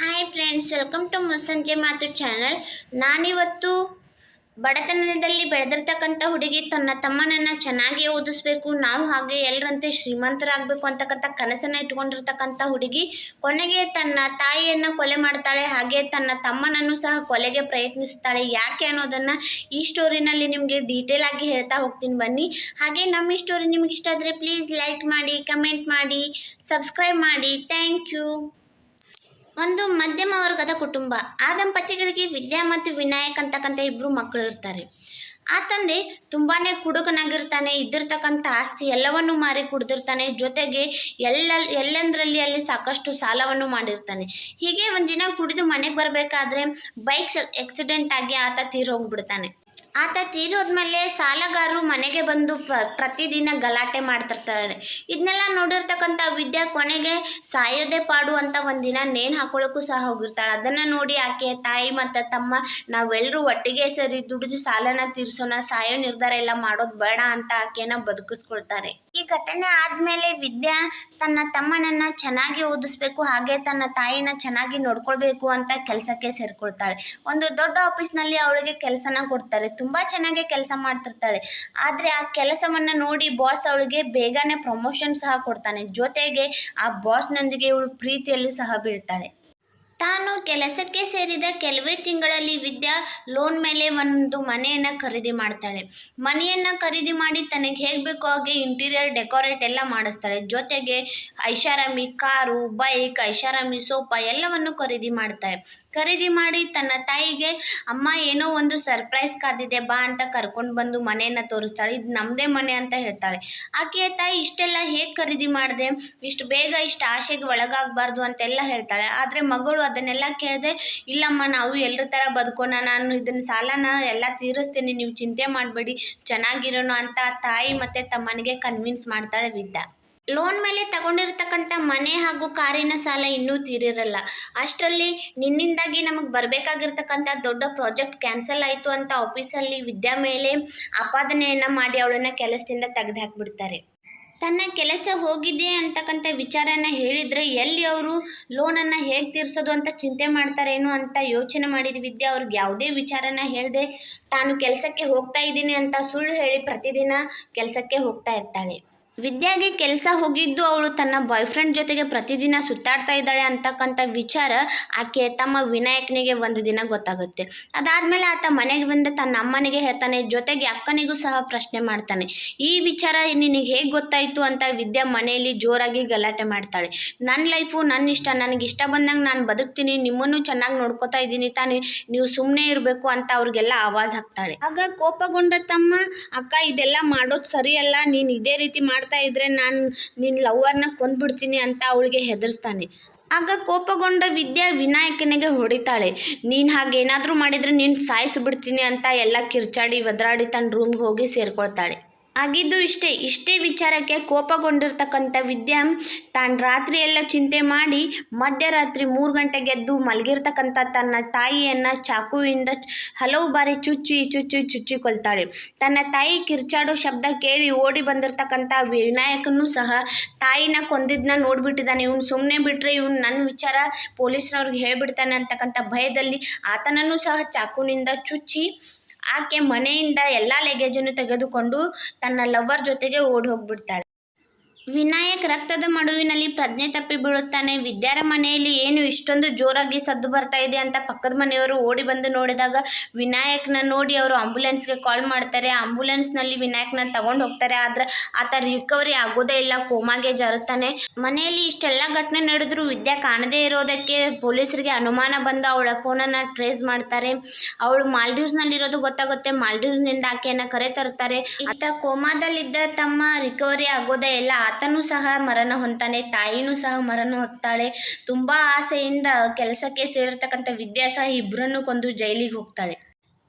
Hi friends welcome to ಮುಸ್ಸಂಜೆ ಮಾತು channel ನಾನಿವತ್ತು ಬಡತನದಲ್ಲಿ ಬೆಳೆದಿರ್ತಕ್ಕಂಥ ಹುಡುಗಿ ತನ್ನ ತಮ್ಮನನ್ನು ಚೆನ್ನಾಗಿ ಓದಿಸ್ಬೇಕು, ನಾವು ಹಾಗೆ ಎಲ್ಲರಂತೆ ಶ್ರೀಮಂತರಾಗಬೇಕು ಅಂತಕ್ಕಂಥ ಕನಸನ್ನು ಇಟ್ಕೊಂಡಿರ್ತಕ್ಕಂಥ ಹುಡುಗಿ. ಕೊನೆಗೆ ತನ್ನ ತಾಯಿಯನ್ನು ಕೊಲೆ ಮಾಡ್ತಾಳೆ, ಹಾಗೆ ತನ್ನ ತಮ್ಮನನ್ನು ಸಹ ಕೊಲೆಗೆ ಪ್ರಯತ್ನಿಸ್ತಾಳೆ. ಯಾಕೆ ಅನ್ನೋದನ್ನು ಈ ಸ್ಟೋರಿನಲ್ಲಿ ನಿಮಗೆ ಡೀಟೇಲ್ ಆಗಿ ಹೇಳ್ತಾ ಹೋಗ್ತೀನಿ ಬನ್ನಿ. ಹಾಗೆ ನಮ್ಮ ಈ ಸ್ಟೋರಿ ನಿಮ್ಗೆ ಇಷ್ಟ ಆದರೆ ಪ್ಲೀಸ್ ಲೈಕ್ ಮಾಡಿ ಕಮೆಂಟ್ ಮಾಡಿ ಸಬ್ಸ್ಕ್ರೈಬ್ ಮಾಡಿ. ಥ್ಯಾಂಕ್ ಯು ಒಂದು ಮಧ್ಯಮ ವರ್ಗದ ಕುಟುಂಬ. ಆ ದಂಪತಿಗಳಿಗೆ ವಿದ್ಯಾ ಮತ್ತು ವಿನಾಯಕ್ ಅಂತಕ್ಕಂಥ ಇಬ್ಬರು ಮಕ್ಕಳು ಇರ್ತಾರೆ. ಆ ತಂದೆ ತುಂಬಾ ಕುಡುಕನಾಗಿರ್ತಾನೆ ಇದ್ದಿರ್ತಕ್ಕಂಥ ಆಸ್ತಿ ಎಲ್ಲವನ್ನು ಮಾರಿ ಕುಡ್ದಿರ್ತಾನೆ, ಜೊತೆಗೆ ಎಲ್ಲ, ಎಲ್ಲಂದ್ರಲ್ಲಿ ಅಲ್ಲಿ ಸಾಕಷ್ಟು ಸಾಲವನ್ನು ಮಾಡಿರ್ತಾನೆ. ಹೀಗೆ ಒಂದಿನ ಕುಡಿದು ಮನೆಗೆ ಬರಬೇಕಾದ್ರೆ ಬೈಕ್ ಆಕ್ಸಿಡೆಂಟ್ ಆಗಿ ಆತ ತೀರೋಗ್ಬಿಡ್ತಾನೆ ಆತ ತೀರೋದ್ಮೇಲೆ ಸಾಲಗಾರರು ಮನೆಗೆ ಬಂದು ಪ್ರತಿದಿನ ಗಲಾಟೆ ಮಾಡ್ತಿರ್ತಾರೆ. ಇದನ್ನೆಲ್ಲ ನೋಡಿರ್ತಕ್ಕಂಥ ವಿದ್ಯಾ ಕೊನೆಗೆ ಸಾಯೋದೇ ಪಾಡು ಅಂತ ಒಂದಿನ ನೇಣು ಹಾಕೊಳ್ಳೋಕ್ಕೂ ಸಹ ಹೋಗಿರ್ತಾಳೆ. ಅದನ್ನು ನೋಡಿ ಆಕೆ ತಾಯಿ ಮತ್ತು ತಮ್ಮ ನಾವೆಲ್ಲರೂ ಒಟ್ಟಿಗೆ ಸೇರಿ ದುಡಿದು ಸಾಲನ ತೀರ್ಸೋಣ, ಸಾಯೋ ನಿರ್ಧಾರ ಎಲ್ಲ ಮಾಡೋದು ಬೇಡ ಅಂತ ಆಕೆನ ಬದುಕಿಸ್ಕೊಳ್ತಾರೆ. ಈ ಘಟನೆ ಆದಮೇಲೆ ವಿದ್ಯಾ ತನ್ನ ತಮ್ಮನನ್ನ ಚೆನ್ನಾಗಿ ಓದಿಸ್ಬೇಕು, ಹಾಗೆ ತನ್ನ ತಾಯಿನ ಚೆನ್ನಾಗಿ ನೋಡ್ಕೊಳ್ಬೇಕು ಅಂತ ಕೆಲಸಕ್ಕೆ ಸೇರ್ಕೊಳ್ತಾಳೆ. ಒಂದು ದೊಡ್ಡ ಆಫೀಸ್ನಲ್ಲಿ ಅವಳಿಗೆ ಕೆಲಸನ ಕೊಡ್ತಾರೆ, ತುಂಬ ಚೆನ್ನಾಗಿ ಕೆಲಸ ಮಾಡ್ತಿರ್ತಾಳೆ. ಆದರೆ ಆ ಕೆಲಸವನ್ನು ನೋಡಿ ಬಾಸ್ ಅವಳಿಗೆ ಬೇಗನೆ ಪ್ರಮೋಷನ್ ಸಹ ಕೊಡ್ತಾನೆ. ಜೊತೆಗೆ ಆ ಬಾಸ್ನೊಂದಿಗೆ ಇವಳು ಪ್ರೀತಿಯಲ್ಲೂ ಸಹ ಬೀಳ್ತಾಳೆ. ತಾನು ಕೆಲಸಕ್ಕೆ ಸೇರಿದ ಕೆಲವೇ ತಿಂಗಳಲ್ಲಿ ವಿದ್ಯಾ ಲೋನ್ ಮೇಲೆ ಒಂದು ಮನೆಯನ್ನು ಖರೀದಿ ಮಾಡ್ತಾಳೆ. ಮನೆಯನ್ನು ಖರೀದಿ ಮಾಡಿ ತನಗೆ ಹೇಗೆ ಬೇಕೋ ಹಾಗೆ ಇಂಟೀರಿಯರ್ ಡೆಕೋರೇಟ್ ಎಲ್ಲ ಮಾಡಿಸ್ತಾಳೆ. ಜೊತೆಗೆ ಐಷಾರಾಮಿ ಕಾರು ಬೈಕ್ ಐಷಾರಾಮಿ ಸೋಫಾ ಎಲ್ಲವನ್ನು ಖರೀದಿ ಮಾಡ್ತಾಳೆ. ಖರೀದಿ ಮಾಡಿ ತನ್ನ ತಾಯಿಗೆ, ಅಮ್ಮ, ಏನೋ ಒಂದು ಸರ್ಪ್ರೈಸ್ ಕಾದಿದೆ, ಬಾ ಅಂತ ಕರ್ಕೊಂಡು ಬಂದು ಮನೆಯನ್ನು ತೋರಿಸ್ತಾಳೆ. ಇದು ನಮ್ಮದೇ ಮನೆ ಅಂತ ಹೇಳ್ತಾಳೆ. ಆಕೆಯ ತಾಯಿ ಇಷ್ಟೆಲ್ಲ ಹೇಗೆ ಖರೀದಿ ಮಾಡಿದೆ? ಇಷ್ಟು ಬೇಗ ಇಷ್ಟು ಆಸೆಗೆ ಒಳಗಾಗಬಾರ್ದು ಅಂತೆಲ್ಲ ಹೇಳ್ತಾಳೆ. ಆದರೆ ಮಗಳು ಅದನ್ನೆಲ್ಲ ಕೇಳಿದೆ, ಇಲ್ಲಮ್ಮ, ನಾವು ಎಲ್ಲರ ಥರ ಬದುಕೋಣ, ನಾನು ಇದನ್ನ ಸಾಲನ ಎಲ್ಲ ತೀರಿಸ್ತೀನಿ, ನೀವು ಚಿಂತೆ ಮಾಡಬೇಡಿ ಚೆನ್ನಾಗಿರೋಣ ಅಂತ ತಾಯಿ ಮತ್ತು ತಮ್ಮನಿಗೆ ಕನ್ವಿನ್ಸ್ ಮಾಡ್ತಾಳೆ ವಿದ್ಯಾ. ಲೋನ್ ಮೇಲೆ ತಗೊಂಡಿರ್ತಕ್ಕಂಥ ಮನೆ ಹಾಗೂ ಕಾರಿನ ಸಾಲ ಇನ್ನೂ ತೀರಿರಲ್ಲ. ಅಷ್ಟರಲ್ಲಿ ನಿನ್ನಿಂದಾಗಿ ನಮಗೆ ಬರಬೇಕಾಗಿರ್ತಕ್ಕಂಥ ದೊಡ್ಡ ಪ್ರಾಜೆಕ್ಟ್ ಕ್ಯಾನ್ಸಲ್ ಆಯಿತು ಅಂತ ಆಫೀಸಲ್ಲಿ ವಿದ್ಯಾ ಮೇಲೆ ಆಪಾದನೆಯನ್ನು ಮಾಡಿ ಅವಳನ್ನು ಕೆಲಸದಿಂದ ತೆಗೆದುಹಾಕ್ಬಿಡ್ತಾರೆ. ತನ್ನ ಕೆಲಸ ಹೋಗಿದೆ ಅಂತಕ್ಕಂಥ ವಿಚಾರನ ಹೇಳಿದರೆ ಎಲ್ಲಿ ಅವರು ಲೋನನ್ನು ಹೇಗೆ ತೀರಿಸೋದು ಅಂತ ಚಿಂತೆ ಮಾಡ್ತಾರೇನು ಅಂತ ಯೋಚನೆ ಮಾಡಿದ ವಿದ್ಯಾ ಅವ್ರಿಗೆ ಯಾವುದೇ ವಿಚಾರನ ಹೇಳದೆ, ತಾನು ಕೆಲಸಕ್ಕೆ ಹೋಗ್ತಾ ಇದ್ದೀನಿ ಅಂತ ಸುಳ್ಳು ಹೇಳಿ ಪ್ರತಿದಿನ ಕೆಲಸಕ್ಕೆ ಹೋಗ್ತಾ ಇರ್ತಾಳೆ. ವಿದ್ಯಾಗೆ ಕೆಲಸ ಹೋಗಿದ್ದು ಅವಳು ತನ್ನ ಬಾಯ್ ಫ್ರೆಂಡ್ ಜೊತೆಗೆ ಪ್ರತಿದಿನ ಸುತ್ತಾಡ್ತಾ ಇದ್ದಾಳೆ ಅಂತಕ್ಕಂಥ ವಿಚಾರ ಆಕೆ ತಮ್ಮ ವಿನಾಯಕನಿಗೆ ಒಂದು ದಿನ ಗೊತ್ತಾಗುತ್ತೆ. ಅದಾದಮೇಲೆ ಆತ ಮನೆಗೆ ಬಂದು ತನ್ನ ಅಮ್ಮನಿಗೆ ಹೇಳ್ತಾನೆ, ಜೊತೆಗೆ ಅಕ್ಕನಿಗೂ ಸಹ ಪ್ರಶ್ನೆ ಮಾಡ್ತಾನೆ. ಈ ವಿಚಾರ ನಿನಗೆ ಹೇಗೆ ಗೊತ್ತಾಯಿತು ಅಂತ ವಿದ್ಯಾ ಮನೆಯಲ್ಲಿ ಜೋರಾಗಿ ಗಲಾಟೆ ಮಾಡ್ತಾಳೆ. ನನ್ನ ಲೈಫು ನನ್ನ ಇಷ್ಟ, ನನಗೆ ಇಷ್ಟ ಬಂದಂಗೆ ನಾನು ಬದುಕ್ತೀನಿ, ನಿಮ್ಮನ್ನು ಚೆನ್ನಾಗಿ ನೋಡ್ಕೋತಾ ಇದ್ದೀನಿ ತಾನೆ, ನೀವು ಸುಮ್ಮನೆ ಇರಬೇಕು ಅಂತ ಅವ್ರಿಗೆಲ್ಲ ಆವಾಜ್ ಹಾಕ್ತಾಳೆ. ಆಗ ಕೋಪಗೊಂಡ ತಮ್ಮ, ಅಕ್ಕ, ಇದೆಲ್ಲ ಮಾಡೋದು ಸರಿಯಲ್ಲ, ನೀನು ಇದೇ ರೀತಿ ಮಾಡ್ತಾ ಇದ್ರೆ ನಾನು ನಿನ್ನ ಲವ್ವರ್ನ ಕೊಂದ್ಬಿಡ್ತೀನಿ ಅಂತ ಅವಳಿಗೆ ಹೆದರ್ಸ್ತಾನೆ. ಆಗ ಕೋಪಗೊಂಡ ವಿದ್ಯಾ ವಿನಾಯಕನಿಗೆ ಹೊಡಿತಾಳೆ. ನೀನು ಹಾಗೇನಾದರೂ ಮಾಡಿದರೆ ನೀನು ಸಾಯಿಸಿಬಿಡ್ತೀನಿ ಅಂತ ಎಲ್ಲ ಕಿರ್ಚಾಡಿ ಒದರಾಡಿ ತನ್ನ ರೂಮ್ಗೆ ಹೋಗಿ ಸೇರ್ಕೊಳ್ತಾಳೆ. ಆಗಿದ್ದು ಇಷ್ಟೇ. ಇಷ್ಟೇ ವಿಚಾರಕ್ಕೆ ಕೋಪಗೊಂಡಿರ್ತಕ್ಕಂಥ ವಿದ್ಯಾ ತಾನು ರಾತ್ರಿ ಎಲ್ಲ ಚಿಂತೆ ಮಾಡಿ ಮಧ್ಯರಾತ್ರಿ ಮೂರು ಗಂಟೆಗೆ ಎದ್ದು ಮಲಗಿರ್ತಕ್ಕಂಥ ತನ್ನ ತಾಯಿಯನ್ನು ಚಾಕುವಿಂದ ಹಲವು ಬಾರಿ ಚುಚ್ಚಿ ಚುಚ್ಚಿ ಚುಚ್ಚಿಕೊಳ್ತಾಳೆ ತನ್ನ ತಾಯಿ ಕಿರ್ಚಾಡೋ ಶಬ್ದ ಕೇಳಿ ಓಡಿ ಬಂದಿರತಕ್ಕಂಥ ವಿನಾಯಕನೂ ಸಹ ತಾಯಿನ ಕೊಂದಿದ್ದನ್ನ ನೋಡಿಬಿಟ್ಟಿದ್ದಾನೆ. ಇವನು ಸುಮ್ಮನೆ ಬಿಟ್ಟರೆ ಇವನು ನನ್ನ ವಿಚಾರ ಪೊಲೀಸ್ನವ್ರಿಗೆ ಹೇಳಿಬಿಡ್ತಾನೆ ಅಂತಕ್ಕಂಥ ಭಯದಲ್ಲಿ ಆತನನ್ನು ಸಹ ಚಾಕುವಿನಿಂದ ಚುಚ್ಚಿ ಆಕೆ ಮನೆಯಿಂದ ಎಲ್ಲ ಲಗೇಜನ್ನು ತೆಗೆದುಕೊಂಡು ತನ್ನ ಲವರ್ ಜೊತೆಗೆ ಓಡಿ ಹೋಗ್ಬಿಡ್ತಾಳೆ. ವಿನಾಯಕ್ ರಕ್ತದ ಮಡುವಿನಲ್ಲಿ ಪ್ರಜ್ಞೆ ತಪ್ಪಿ ಬೀಳುತ್ತಾನೆ. ವಿದ್ಯಾರ ಮನೆಯಲ್ಲಿ ಏನು ಇಷ್ಟೊಂದು ಜೋರಾಗಿ ಸದ್ದು ಬರ್ತಾ ಇದೆ ಅಂತ ಪಕ್ಕದ ಮನೆಯವರು ಓಡಿ ಬಂದು ನೋಡಿದಾಗ ವಿನಾಯಕ್ನ ನೋಡಿ ಅವರು ಆಂಬುಲೆನ್ಸ್ಗೆ ಕಾಲ್ ಮಾಡ್ತಾರೆ. ಆಂಬುಲೆನ್ಸ್ನಲ್ಲಿ ವಿನಾಯಕ್ನ ತಗೊಂಡು ಹೋಗ್ತಾರೆ. ಆದ್ರೆ ಆತ ರಿಕವರಿ ಆಗೋದೇ ಇಲ್ಲ. ಕೋಮಾಗೆ ಜರುತ್ತಾನೆ. ಮನೆಯಲ್ಲಿ ಇಷ್ಟೆಲ್ಲ ಘಟನೆ ನಡೆದ್ರು ವಿದ್ಯಾ ಕಾಣದೇ ಇರೋದಕ್ಕೆ ಪೊಲೀಸರಿಗೆ ಅನುಮಾನ ಬಂದು ಅವಳ ಫೋನನ್ನು ಟ್ರೇಸ್ ಮಾಡ್ತಾರೆ. ಅವಳು ಮಾಲ್ಡೀವ್ಸ್ನಲ್ಲಿರೋದು ಗೊತ್ತಾಗುತ್ತೆ. ಮಾಲ್ಡೀವ್ಸ್ನಿಂದ ಆಕೆಯನ್ನು ಕರೆ ತರುತ್ತಾರೆ ಆತ ಕೋಮಾದಲ್ಲಿದ್ದ ತಮ್ಮ ರಿಕವರಿ ಆಗೋದೇ ಇಲ್ಲ. ಆತನೂ ಸಹ ಮರಣ ಹೊಂತಾನೆ ತಾಯಿನೂ ಸಹ ಮರಣ ಹೊತ್ತಾಳೆ ತುಂಬ ಆಸೆಯಿಂದ ಕೆಲಸಕ್ಕೆ ಸೇರಿರ್ತಕ್ಕಂಥ ವಿದ್ಯಾ ಸಹ ಇಬ್ಬರನ್ನು ಕೊಂದು ಜೈಲಿಗೆ ಹೋಗ್ತಾಳೆ.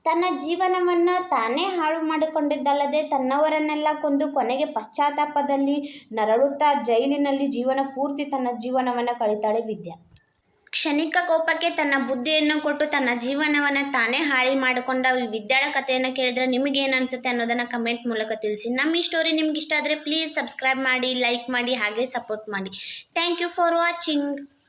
ತನ್ನ ಜೀವನವನ್ನು ತಾನೇ ಹಾಳು ಮಾಡಿಕೊಂಡಿದ್ದಲ್ಲದೆ ತನ್ನವರನ್ನೆಲ್ಲ ಕೊಂದು ಕೊನೆಗೆ ಪಶ್ಚಾತ್ತಾಪದಲ್ಲಿ ನರಳುತ್ತಾ ಜೈಲಿನಲ್ಲಿ ಜೀವನ ಪೂರ್ತಿ ತನ್ನ ಜೀವನವನ್ನು ಕಳೀತಾಳೆ ವಿದ್ಯಾ. ಕ್ಷಣಿಕ ಕೋಪಕ್ಕೆ ತನ್ನ ಬುದ್ಧಿಯನ್ನು ಕೊಟ್ಟು ತನ್ನ ಜೀವನವನ್ನು ತಾನೇ ಹಾಳಿ ಮಾಡಿಕೊಂಡ ವಿದ್ಯಾಳ ಕಥೆಯನ್ನು ಕೇಳಿದ್ರೆ ನಿಮಗೆ ಏನು ಅನಿಸುತ್ತೆ ಅನ್ನೋದನ್ನು ಕಮೆಂಟ್ ಮೂಲಕ ತಿಳಿಸಿ. ನಮ್ಮ ಈ ಸ್ಟೋರಿ ನಿಮ್ಗೆ ಇಷ್ಟ ಆದರೆ ಪ್ಲೀಸ್ ಸಬ್ಸ್ಕ್ರೈಬ್ ಮಾಡಿ ಲೈಕ್ ಮಾಡಿ, ಹಾಗೆ ಸಪೋರ್ಟ್ ಮಾಡಿ. Thank you for watching